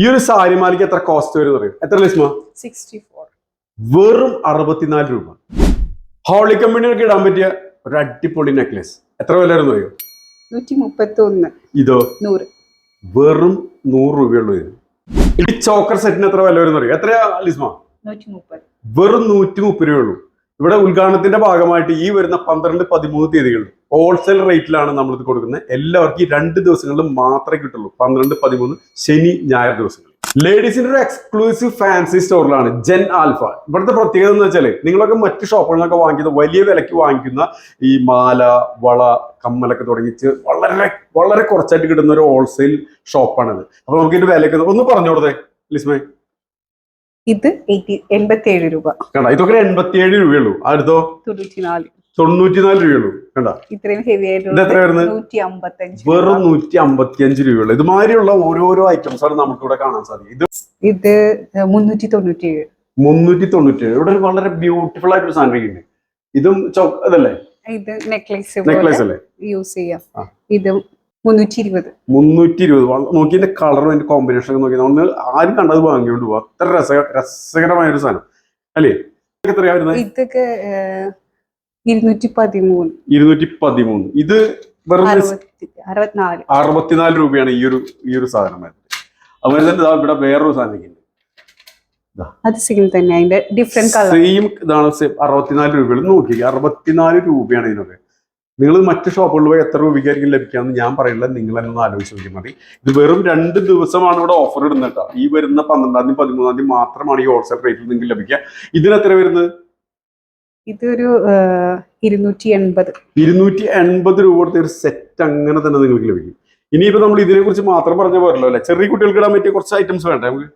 ഈ ഒരു സാരിമാലിക്ക് എത്ര കോസ്റ്റ് വരും അറിയോ? എത്ര ലിസ്മ? സിക്സ്റ്റി ഫോർ വെറും അറുപത്തിനാല് രൂപ. ഹോളി കമ്പനികൾക്ക് ഇടാൻ പറ്റിയ ഒരു അടിപൊളി നെക്ലേസ് എത്ര വില വരുന്നു അറിയോ? നൂറ്റി മുപ്പത്തി ഒന്ന് ഇതോ? നൂറ്. വെറും നൂറ് രൂപയുള്ളൂ ഇത്. ഈ ചോക്കർ സെറ്റിന് എത്ര വില വരുന്നു അറിയോ? എത്രയാ ലിസ്മ? നൂറ്റി മുപ്പത് വെറും നൂറ്റി മുപ്പത് രൂപയുള്ളൂ. ഇവിടെ ഉദ്ഘാടനത്തിന്റെ ഭാഗമായിട്ട് ഈ വരുന്ന പന്ത്രണ്ട് പതിമൂന്ന് തീയതികളിൽ ഹോൾസെയിൽ റേറ്റിലാണ് നമ്മളിത് കൊടുക്കുന്നത്. എല്ലാവർക്കും ഈ രണ്ട് ദിവസങ്ങളിൽ മാത്രമേ കിട്ടുള്ളൂ. പന്ത്രണ്ട് പതിമൂന്ന് ശനി ഞായർ ദിവസങ്ങൾ ലേഡീസിന്റെ ഒരു എക്സ്ക്ലൂസീവ് ഫാൻസി സ്റ്റോറിലാണ് ജെൻ ആൽഫ ഇവിടുത്തെ പ്രത്യേകത എന്ന് വെച്ചാൽ നിങ്ങളൊക്കെ മറ്റു ഷോപ്പുകളിൽ നിന്നൊക്കെ വാങ്ങിക്കുന്ന വലിയ വിലയ്ക്ക് വാങ്ങിക്കുന്ന ഈ മാല വള കമ്മലൊക്കെ തുടങ്ങിച്ച് വളരെ വളരെ കുറച്ചായിട്ട് കിട്ടുന്ന ഒരു ഹോൾസെയിൽ ഷോപ്പാണിത് അപ്പൊ നമുക്ക് ഇതിന്റെ വിലയൊക്കെ ഒന്ന് പറഞ്ഞു കൊടുത്തേ ലിസ്മേ. ഇത് എയ്റ്റി എൺപത്തി ഏഴ് രൂപ. കണ്ട ഇതൊക്കെ എൺപത്തിയേഴ് രൂപയുള്ളൂ. അടുത്തോ? തൊണ്ണൂറ്റിനാല്. തൊണ്ണൂറ്റിനാല് രൂപയുള്ളൂ. കണ്ട? ഇത്രയും ഹെവി ആയിട്ട് വെറും നൂറ്റി അമ്പത്തി അഞ്ച് രൂപയുള്ളൂ. ഇതുമാതിരിയുള്ള ഓരോരോ ഐറ്റംസ് ആണ് നമുക്ക് ഇവിടെ കാണാൻ സാധിക്കും. ഇത് ഇത് മുന്നൂറ്റി തൊണ്ണൂറ്റി ഏഴ് മുന്നൂറ്റി തൊണ്ണൂറ്റി ഏഴ് ഇവിടെ വളരെ ബ്യൂട്ടിഫുൾ ആയിട്ടൊരു സാധനം ഉണ്ട് ഇതും ചോ- ഇതല്ലേ ഇത് നെക്ലേസ് നെക്ലേസ് അല്ലേ? യൂസ് ചെയ്യാം. ഇത് മുന്നൂറ്റി ഇരുപത് മുന്നൂറ്റി ഇരുപത് നോക്കി അതിന്റെ കളറും അതിന്റെ കോമ്പിനേഷൻ ഒക്കെ നോക്കി നമ്മൾ ആരും കണ്ടത് വാങ്ങിക്കൊണ്ട് പോകും അത്ര രസ രസകരമായ ഒരു സാധനം. അല്ലേ? ഇതൊക്കെ എത്രയാ വരുന്നത്? ഇതൊക്കെ ഏഹ്, ഇരുന്നൂറ്റി പതിമൂന്ന് ഇരുന്നൂറ്റി പതിമൂന്ന് ഇത് അറുപത്തിനാല്. അറുപത്തിനാല് രൂപയാണ് ഈ ഒരു ഈ ഒരു സാധനം വരുന്നത്. അതുപോലെ തന്നെ ഇവിടെ വേറൊരു സാധനം അത് സെയിം തന്നെ. അതിന്റെ ഡിഫറെന്റ് സെയിം ഇതാണ് അറുപത്തിനാല് രൂപയാണ് നോക്കി അറുപത്തിനാല് രൂപയാണ് ഇതിനൊക്കെ. നിങ്ങൾ മറ്റ് ഷോപ്പുകളിൽ പോയി എത്ര രൂപയ്ക്കായിരിക്കും ലഭിക്കാമെന്ന് ഞാൻ പറയില്ല. നിങ്ങൾ തന്നെ ഒന്ന് ആലോചിച്ച് നോക്കിയാൽ മതി. ഇത് വെറും രണ്ട് ദിവസമാണ് ഇവിടെ ഓഫർ ഇടുന്നത് കേട്ടോ ഈ വരുന്ന പന്ത്രണ്ടാം തീയതി പതിമൂന്നാം തീയതി മാത്രമാണ് ഈ ഹോൾസെയിൽ റേറ്റിൽ നിങ്ങൾക്ക് ലഭിക്കുക. ഇതിന് എത്ര വരുന്നത്? ഇതൊരു ഇരുന്നൂറ്റി എൺപത് ഇരുന്നൂറ്റി എൺപത് രൂപ കൊടുത്ത ഒരു സെറ്റ് അങ്ങനെ തന്നെ നിങ്ങൾക്ക് ലഭിക്കും. ഇനിയിപ്പോ നമ്മൾ ഇതിനെ കുറിച്ച് മാത്രം പറഞ്ഞ പോരല്ലോ അല്ലെ? ചെറിയ കുട്ടികൾക്ക് ഇടാൻ പറ്റിയ കുറച്ച് ഐറ്റംസ് വേണ്ടേ നമുക്ക്?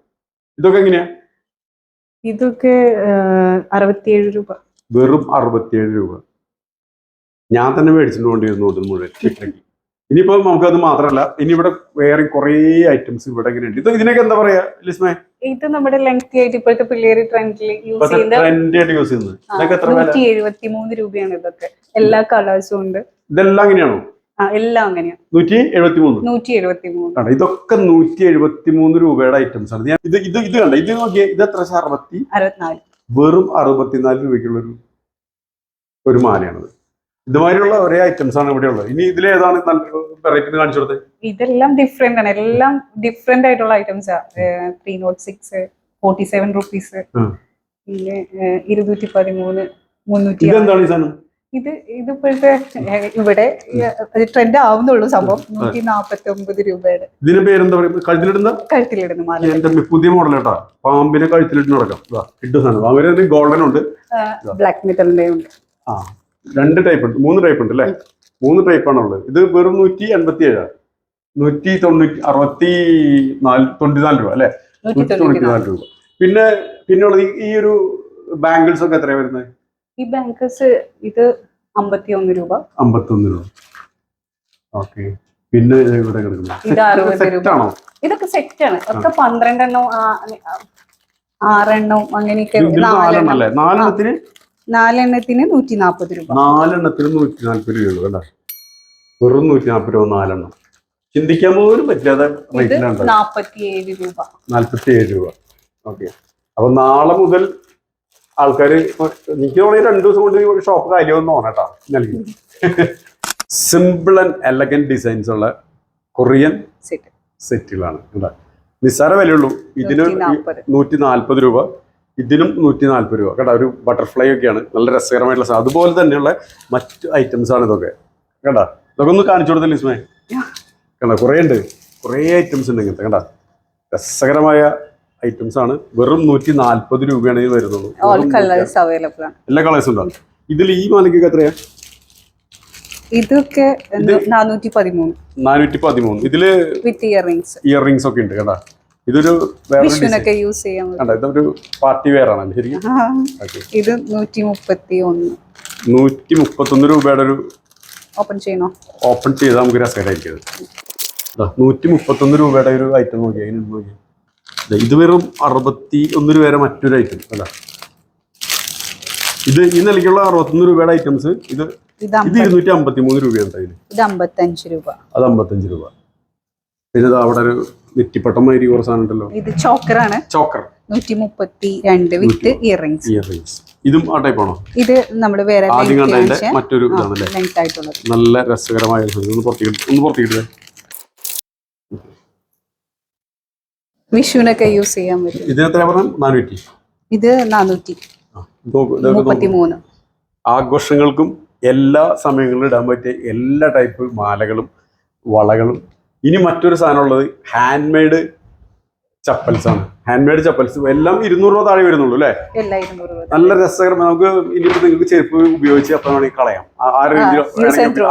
ഇതൊക്കെ എങ്ങനെയാ? ഇതൊക്കെ അറുപത്തിയേഴ് രൂപ. വെറും അറുപത്തിയേഴ് രൂപ. ഞാൻ തന്നെ മേടിച്ചിട്ട് കൊണ്ടിരുന്നു ഇത് മുഴുവൻ ഇട്ടേക്ക്. ഇനിയിപ്പോ നമുക്കത് മാത്രമല്ല ഇനി ഇവിടെ വേറെ കുറേ ഐറ്റംസ് ഇവിടെ ഇങ്ങനെ ഉണ്ട്. ഇത് ഇതിനൊക്കെ എന്താ പറയാ ലിസ്മേ? ഇത് നമ്മുടെ ലെങ്തി ആയിട്ട് ഇപ്പോഴത്തെ പിള്ളേര് ട്രെൻഡിൽ യൂസ് ഇപ്പത്തെ ചെയ്യുന്ന ട്രെൻഡി യൂസ് ചെയ്യുന്നത്. ഇതൊക്കെ എത്ര നൂറ്റി എഴുപത്തി മൂന്ന് രൂപയാണ് ഇതൊക്കെ. എല്ലാ കളേഴ്സും ഉണ്ട്. ഇതെല്ലാം അങ്ങനെയാണോ? എല്ലാം അങ്ങനെയാ. നൂറ്റി എഴുപത്തി മൂന്ന് നൂറ്റി എഴുപത്തി മൂന്ന് ഇതൊക്കെ നൂറ്റി എഴുപത്തി മൂന്ന് രൂപയുടെ ഐറ്റംസ് ആണ്. ഞാൻ ഇത് ഇത് ഇത് കണ്ട ഇത് നോക്കിയേ ഇത് എത്ര അറുപത്തി? അറുപത്തിനാല്. വെറും അറുപത്തിനാല് രൂപയ്ക്കുള്ള ഒരു ഒരു മാലയാണത്. ഇതുമാതിരിയുള്ള ഒരേ ഐറ്റംസ് ആണ് ഇവിടെ ഉള്ളത്. ഇനി ഇതിൽ ഏതാണ് നല്ല വെറൈറ്റി കാണിച്ചു കൊടുത്തത് ഇതെല്ലാം ഡിഫറെന്റ് ആണ്. എല്ലാം ഡിഫറെന്റ് ആയിട്ടുള്ള items three nought six forty seven rupees പിന്നെ ഇരുന്നൂറ്റി പതിമൂന്ന് മുന്നൂറ്റി. ഇതെന്താണ് ഈ സാധനം? ഇത് ഇതിപ്പോഴത്തെ ഇവിടെ ട്രെൻഡ് ആവുന്നുള്ളൂ സംഭവം. നൂറ്റി നാപ്പത്തി ഒമ്പത് രൂപയുടെ. ഇതിന്റെ പേരെന്താ പറയുക? കഴുത്തിലിടുന്ന? കഴുത്തിലിടുന്ന മാല. എന്റെ പുതിയ മോഡൽ കേട്ടാ പാമ്പിനെ കഴുത്തിലിട്ട് നടക്കാം. ഇതാ കിട്ടുന്ന സാധനം. അവർ ഗോൾഡൻ ഉണ്ട്. ബ്ലാക്ക് മെറ്റലിന്റെ ഉണ്ട്. ആ. രണ്ട് ടൈപ്പ് ഉണ്ട്. മൂന്ന് ടൈപ്പ് ഉണ്ട് അല്ലേ മൂന്ന് ടൈപ്പ് ആണ് ഉള്ളത്. ഇത് വെറും നൂറ്റി എൺപത്തി ഏഴാണ് നൂറ്റി തൊണ്ണൂറ്റി അറുപത്തി നാല് തൊണ്ണൂറ്റിനാല് രൂപ അല്ലെ നൂറ്റി തൊണ്ണൂറ്റി തൊണ്ണൂറ്റിനാല് രൂപ. പിന്നെ പിന്നെ ഉള്ളത് ഈ- ഒരു ബാങ്കിൾസ് ഒക്കെ എത്രയാണ് വരുന്നത് ഈ ബാങ്കിൾസ് ഇത് അമ്പത്തി ഒന്ന് രൂപ. അമ്പത്തൊന്ന് രൂപ. ഓക്കെ. പിന്നെ ഇവിടെ കിടക്കുന്നു. ഇതൊക്കെ സെറ്റ് ആണ്. ഒക്കെ പന്ത്രണ്ടെണ്ണം ആറെണ്ണം അങ്ങനെയൊക്കെ നാലെണ്ണത്തിന് നാലെണ്ണത്തിന് നൂറ്റി നാൽപ്പത് രൂപ. നാലെണ്ണത്തിന് നൂറ്റി നാല്പത് രൂപയുള്ളൂ അല്ലേ? വെറും നൂറ്റി നാൽപ്പത് രൂപ നാലെണ്ണം. ചിന്തിക്കാൻ പോലും പറ്റാതെ ഇത് റേറ്റിലുണ്ട് രൂപ നാല്പത്തി ഏഴ് രൂപ. ഓക്കെ അപ്പൊ നാളെ മുതൽ ആൾക്കാർ എനിക്ക് തോന്നുന്നു രണ്ടു ദിവസം കൊണ്ട് ഷോപ്പ് കാര്യമൊന്നും തോന്നട്ടാ നൽകി സിമ്പിൾ ആൻഡ് എലഗന്റ് ഡിസൈൻസ് ഉള്ള കൊറിയൻ സെറ്റ് സെറ്റുകളാണ് നിസ്സാര വിലയുള്ളൂ. ഇതിന് നൂറ്റി നാൽപ്പത് രൂപ. ഇതിനും നൂറ്റി നാൽപ്പത് രൂപ. കേട്ടോ ഒരു ബട്ടർഫ്ലൈ ഒക്കെയാണ്. നല്ല രസകരമായിട്ടുള്ള സാധനം. അതുപോലെ തന്നെയുള്ള മറ്റ് ഐറ്റംസ് ആണ് ഇതൊക്കെ. കേട്ടോ ഇതൊക്കെ ഒന്ന് കാണിച്ചു കൊടുത്തില്ല ഇസ്മേ കണ്ടോ കുറേ ഉണ്ട്. കുറേ ഐറ്റംസ് ഉണ്ട് ഇങ്ങനത്തെ. കണ്ടോ രസകരമായ ഐറ്റംസ് ആണ്. വെറും നൂറ്റി നാൽപ്പത് രൂപയാണ് ഇത് വരുന്നത്. എല്ലാ കളേഴ്സും ഉണ്ടാവും ഇതിൽ ഈ മാലയ്ക്കൊക്കെ എത്രയാ? ഇതൊക്കെ നാനൂറ്റി പതിമൂന്ന്. ഇതിൽ വിത്ത് ഇയർ റിംഗ്സ് ഇയർ ഒക്കെ ഉണ്ട് കേട്ടോ. ഇതൊരു വിഷുവിനൊക്കെ യൂസ് ചെയ്യാൻ പറ്റും. ഇതൊരു പാർട്ടി വെയർ ആണ് ശരിക്കും? ഇത് നൂറ്റി മുപ്പത്തി ഒന്ന് നൂറ്റി മുപ്പത്തൊന്ന് രൂപയുടെ ഒരു ഓപ്പൺ ചെയ്യണോ ഓപ്പൺ ചെയ്താൽ നമുക്ക് രസകരമായിരിക്കും നൂറ്റി നൂറ്റി മുപ്പത്തൊന്ന് രൂപയുടെ ഒരു ഐറ്റം നോക്കി അതിന് നോക്കി. ഇത് വെറും അറുപത്തി ഒന്ന് രൂപയുടെ മറ്റൊരു ഐറ്റം അല്ല ഇത് ഈ നിലയ്ക്കുള്ള അറുപത്തൊന്ന് രൂപയുടെ ഐറ്റംസ് ഇത് ഇത് ഇരുന്നൂറ്റി അമ്പത്തി മൂന്ന് രൂപയുണ്ട് അതിന്. ഇത് അമ്പത്തഞ്ച് രൂപ. അത് അമ്പത്തഞ്ച് രൂപ. പിന്നെ അവിടെ ഒരു നെറ്റിപ്പട്ടം മാതിരി കുറച്ച് സാധനം ഉണ്ടല്ലോ. ഇത് ചോക്കറാണ്. ചോക്കർ. നൂറ്റി മുപ്പത്തി രണ്ട് വിത്ത് ഇയറിങ്സ് ഇയറിംഗ്സ് ഇതും ആ ടൈപ്പാണോ ഇത് നമ്മൾ വേറെ ആദ്യം കണ്ടതിന്റെ മറ്റൊരു ഇതാണല്ലേ? ലെങ്ത് ആയിട്ടുള്ളത്. നല്ല രസകരമായ. ഒന്ന് പുറത്തേക്ക് ഒന്ന് പുറത്തേക്ക് വിഷുവിനൊക്കെ യൂസ് ചെയ്യാൻ പറ്റും. ഇത് എത്ര പറഞ്ഞു? നാനൂറ്റി. ഇത് നാനൂറ്റി ആ, ഇത് നോക്ക്, ഇതൊക്കെ മുപ്പത്തി നോക്ക്. മൂന്ന് ആഘോഷങ്ങൾക്കും എല്ലാ സമയങ്ങളിലും ഇടാൻ പറ്റിയ എല്ലാ ടൈപ്പ് മാലകളും വളകളും ഇനി മറ്റൊരു സാധനമുള്ളത് ഹാൻഡ് മെയ്ഡ് ചപ്പൽസ് ആണ്. ഹാൻഡ് മെയ്ഡ് ചപ്പൽസ് എല്ലാം ഇരുന്നൂറ് രൂപ താഴെ വരുന്നുള്ളൂ അല്ലേ? നല്ല രസകരമായി നമുക്ക് ഇനിയിപ്പോ നിങ്ങൾക്ക് ചെരുപ്പ് ഉപയോഗിച്ച് അപ്പം വേണമെങ്കിൽ കളയാം. ആ- റേഞ്ചിലോ റേഞ്ചിൽ.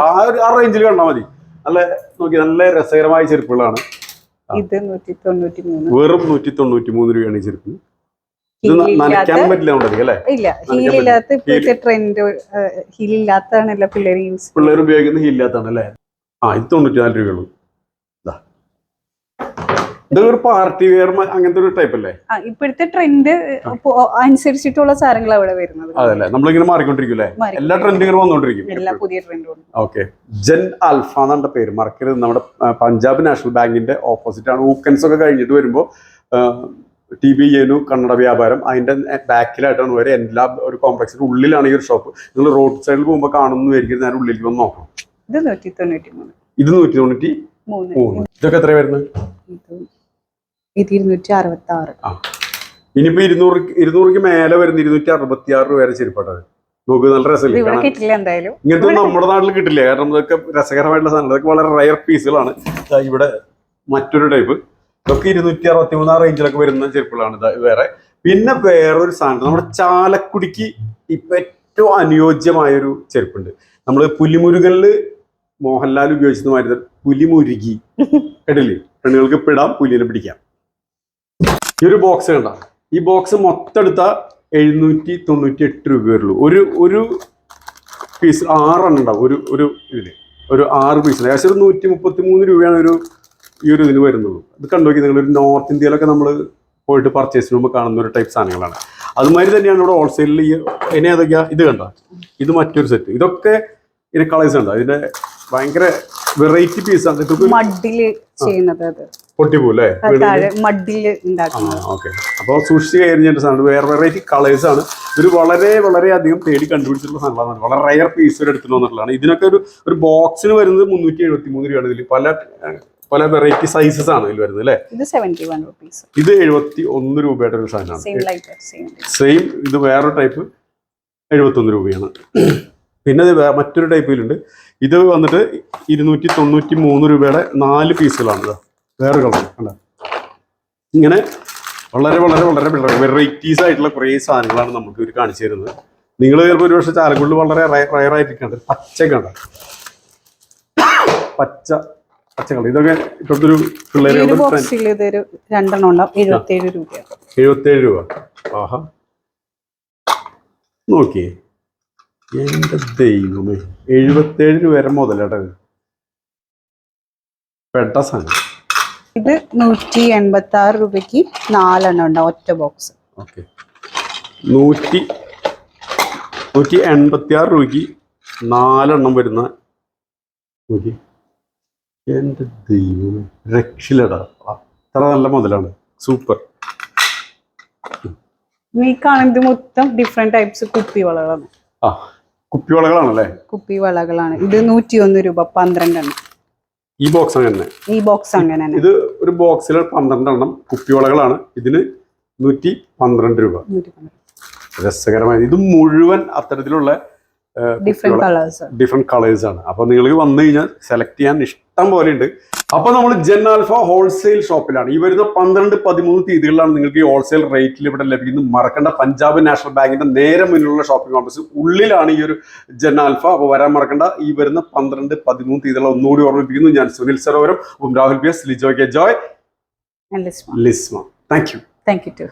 ആ റേഞ്ചിൽ കണ്ടാൽ മതി. നല്ല നോക്കി നല്ല രസകരമായ ചെരുപ്പുകളാണ്. വെറും നൂറ്റി തൊണ്ണൂറ്റി മൂന്ന് രൂപയാണ് ഈ ചെരുപ്പ്. ഇത് ന- ഹീലില്ലാത്ത നനയ്ക്കാനും പറ്റില്ല അല്ലേ? നനയ്ക്കാൻ ഹീലില്ലാത്ത ഇപ്പോഴത്തെ ട്രെൻഡ് ഹീലില്ലാത്തതാണല്ലോ പിള്ളേർ യൂസ് പിള്ളേർ ഉപയോഗിക്കുന്ന ഹീലില്ലാത്താണ് അല്ലേ ആ ഇത് തൊണ്ണൂറ്റി നാല് രൂപയുള്ളൂ ഇത് പാർട്ടി വെയർ അങ്ങനത്തെ ഒരു ടൈപ്പ് അല്ലേ? ഇപ്പോഴത്തെ ട്രെൻഡ് അനുസരിച്ചിട്ടുള്ള സാധനങ്ങൾ അവിടെ വരുന്നത്. അതല്ലേ നമ്മളിങ്ങനെ മാറിക്കൊണ്ടിരിക്കും അല്ലേ മാറിക്കൊണ്ടിരിക്കും. എല്ലാ ട്രെൻഡ് വന്നുകൊണ്ടിരിക്കും എല്ലാ പുതിയ ട്രെൻഡും ഓക്കെ ജെൻ അൽഫ എന്നാണ് പേര്. മറക്കരുത്. നമ്മുടെ പഞ്ചാബ് നാഷണൽ ബാങ്കിന്റെ ഓപ്പോസിറ്റ് ആണ്. ഊക്കൻസ് ഒക്കെ കഴിഞ്ഞിട്ട് വരുമ്പോൾ ടി ബി എനു കന്നഡ വ്യാപാരം അതിന്റെ ബാക്കിലായിട്ടാണ് വരെ എല്ലാ ഒരു കോംപ്ലക്സിന്റെ ഉള്ളിലാണ് ഈ ഒരു ഷോപ്പ് നിങ്ങൾ റോഡ് സൈഡിൽ പോകുമ്പോൾ കാണുന്നതായിരിക്കും. ഞാൻ ഉള്ളിൽ വന്ന് നോക്കണം. ഇത് നൂറ്റി തൊണ്ണൂറ്റി മൂന്ന് ഇത് നൂറ്റി തൊണ്ണൂറ്റി മൂന്ന്. ഇതൊക്കെ എത്ര വരുന്നത്? ഇരുന്നൂറ്റി അറുപത്തി ആറ് ഇനിയിപ്പോ ഇരുന്നൂറ് ഇരുന്നൂറിക്ക് മേലെ വരുന്ന ഇരുന്നൂറ്റി അറുപത്തി ആറ് രൂപ വരെ ചെരുപ്പട്ടത് നോക്ക് നല്ല രസമില്ലേ? ഇങ്ങനത്തെ നമ്മുടെ നാട്ടിൽ കിട്ടില്ല. കാരണം ഇതൊക്കെ രസകരമായിട്ടുള്ള സാധനം ഇതൊക്കെ വളരെ റയർ പീസുകളാണ് ഇവിടെ മറ്റൊരു ടൈപ്പ് ഇതൊക്കെ ഇരുന്നൂറ്റി അറുപത്തി മൂന്നാം റേഞ്ചിലൊക്കെ വരുന്ന ചെരുപ്പുകളാണ്. ഇതാ വേറെ. പിന്നെ വേറൊരു സാധനം. നമ്മുടെ ചാലക്കുടിക്ക് ഇപ്പൊ ഏറ്റവും അനുയോജ്യമായൊരു ചെരുപ്പുണ്ട്. നമ്മൾ പുലിമുരുകളിൽ മോഹൻലാൽ ഉപയോഗിച്ചത് മാറ്റി പുലിമുരുകി. കേട്ടില്ലേ? പെണ്ണുങ്ങൾക്ക് പിടാം പുലിനെ പിടിക്കാം. ഈ ഒരു ബോക്സ് കണ്ട. ഈ ബോക്സ് മൊത്തം എടുത്ത എഴുന്നൂറ്റി തൊണ്ണൂറ്റി എട്ട് രൂപ വരുള്ളൂ ഒരു ഒരു പീസ് ആറെണ്ണം ഉണ്ടാവും. ഒരു ഒരു ഇതിന് ഒരു ആറ് പീസ് ഏകദേശം ഒരു നൂറ്റി മുപ്പത്തി മൂന്ന് രൂപയാണ് ഒരു ഈ ഒരു ഇതിന് വരുന്നുള്ളൂ. ഇത് കണ്ടു നിങ്ങൾ ഒരു നോർത്ത് ഇന്ത്യയിലൊക്കെ നമ്മൾ പോയിട്ട് പർച്ചേസ് ചെയ്യുമ്പോൾ കാണുന്ന ഒരു ടൈപ്പ് സാധനങ്ങളാണ്. അതുമാതിരി തന്നെയാണ് ഇവിടെ ഹോൾസെയിലിൽ ഇനി ഏതൊക്കെയാ? ഇത് കണ്ട? ഇത് മറ്റൊരു സെറ്റ് ഇതൊക്കെ ഇതിന് കളേഴ്സ് ഉണ്ട്. ഇതിന്റെ ഭയങ്കര വെറൈറ്റി പീസ് മഡിൽ ചെയ്യുന്നത് അത്. പൊട്ടിപ്പോ അല്ലേ മഡിൽ ഓക്കെ അപ്പോൾ സൂക്ഷിച്ച് കഴിഞ്ഞിട്ട് സാധനം. വേറെ വെറൈറ്റി കളേഴ്സ് ആണ്. ഇതൊരു വളരെ വളരെ അധികം തേടി കണ്ടുപിടിച്ചിട്ടുള്ള സാധനങ്ങളാണ്. വളരെ റയർ പീസ് ഒരു എടുത്തിട്ട് വന്നിട്ടുള്ളതാണ് ഇതിനൊക്കെ ഒരു ഒരു ബോക്സിന് വരുന്നത് മുന്നൂറ്റി എഴുപത്തി മൂന്ന് രൂപയാണ് ഇതിൽ പല പല വെറൈറ്റി സൈസസ് ആണ് ഇതിൽ വരുന്നത് അല്ലേ? ഇത് എഴുപത്തി ഒന്ന് രൂപയുടെ ഒരു സാധനമാണ്. സെയിം ഇത് വേറൊരു ടൈപ്പ് എഴുപത്തി ഒന്ന് രൂപയാണ്. പിന്നെ മറ്റൊരു ടൈപ്പിലുണ്ട് ഇത് വന്നിട്ട് ഇരുന്നൂറ്റി തൊണ്ണൂറ്റി മൂന്ന് രൂപയുടെ നാല് പീസുകളാണ് വേറെ കളർ കണ്ട? ഇങ്ങനെ വളരെ വളരെ വളരെ വെറൈറ്റീസ് ആയിട്ടുള്ള കുറേ സാധനങ്ങളാണ് നമുക്ക് ഇവർ കാണിച്ചു തരുന്നത്. നിങ്ങൾ ചിലപ്പോൾ ഒരു പക്ഷേ ചാലക്കുള്ളിൽ വളരെ റയർ ആയിട്ടിരിക്കണ്ട. പച്ച കണ്ട പച്ച പച്ച കളർ. ഇതൊക്കെ ഇപ്പോഴത്തെ ഒരു ഈ പിള്ളേരുടെ രണ്ടെണ്ണം ഉണ്ടാവും. എഴുപത്തേഴ് രൂപ. ആഹാ. നോക്കിയേ. എന്റെ ദൈവമേ. എഴുപത്തേഴ് രൂപ വരെ മുതലട പെട്ട സാധനം. ഇത് നൂറ്റി എൺപത്തി ആറ് രൂപയ്ക്ക് നാലെണ്ണം ഉണ്ടാവും ഒറ്റ ബോക്സ്. ഓക്കെ. നൂറ്റി നൂറ്റി എൺപത്തി ആറ് രൂപയ്ക്ക് നാലെണ്ണം വരുന്ന നോക്കി എന്റെ ദൈവമേ. രക്ഷിലട അത്ര നല്ല മുതലാണ്. സൂപ്പർ. ഈ കാണുന്നത് മൊത്തം ഡിഫറെന്റ് ടൈപ്സ് കുപ്പി വളകളാണ്. ആ. കുപ്പിവളകളാണല്ലേ? കുപ്പി വളകളാണ് ഇത് നൂറ്റി ഒന്ന് രൂപ പന്ത്രണ്ടെണ്ണം. ഈ ബോക്സ് അങ്ങനെ ഈ ബോക്സ് അങ്ങനെ ഇത് ഒരു ബോക്സിൽ പന്ത്രണ്ടെണ്ണം കുപ്പിവളകളാണ്. ഇതിന് നൂറ്റി പന്ത്രണ്ട് രൂപ. രസകരമായ. ഇത് മുഴുവൻ അത്തരത്തിലുള്ള ഡിഫറെന്റ് കളേഴ്സ് ആണ്. അപ്പൊ നിങ്ങൾക്ക് വന്നു കഴിഞ്ഞാൽ സെലക്ട് ചെയ്യാൻ ഇഷ്ടം പോലെ ഉണ്ട്. അപ്പൊ നമ്മൾ ജെന്നാൽഫ ഹോൾസെയിൽ ഷോപ്പിലാണ് ഈ വരുന്ന പന്ത്രണ്ട് പതിമൂന്ന് തീയതികളിലാണ് നിങ്ങൾക്ക് ഈ ഹോൾസെയിൽ റേറ്റിൽ ഇവിടെ ലഭിക്കുന്നത്. മറക്കേണ്ട പഞ്ചാബ് നാഷണൽ ബാങ്കിന്റെ നേരെ മുന്നിലുള്ള ഷോപ്പിംഗ് കോംപ്ലക്സ് ഉള്ളിലാണ് ഈ ഒരു ജെന്നാൽഫ അപ്പൊ അപ്പോൾ വരാൻ മറക്കേണ്ട. ഈ വരുന്ന പന്ത്രണ്ട് പതിമൂന്ന് തീയതികൾ ഒന്നുകൂടി ഓർമ്മിപ്പിക്കുന്നു. ഞാൻ Sunil Sarovaram Rahul P S Lijo K Joy Lisma. Thank you thank you too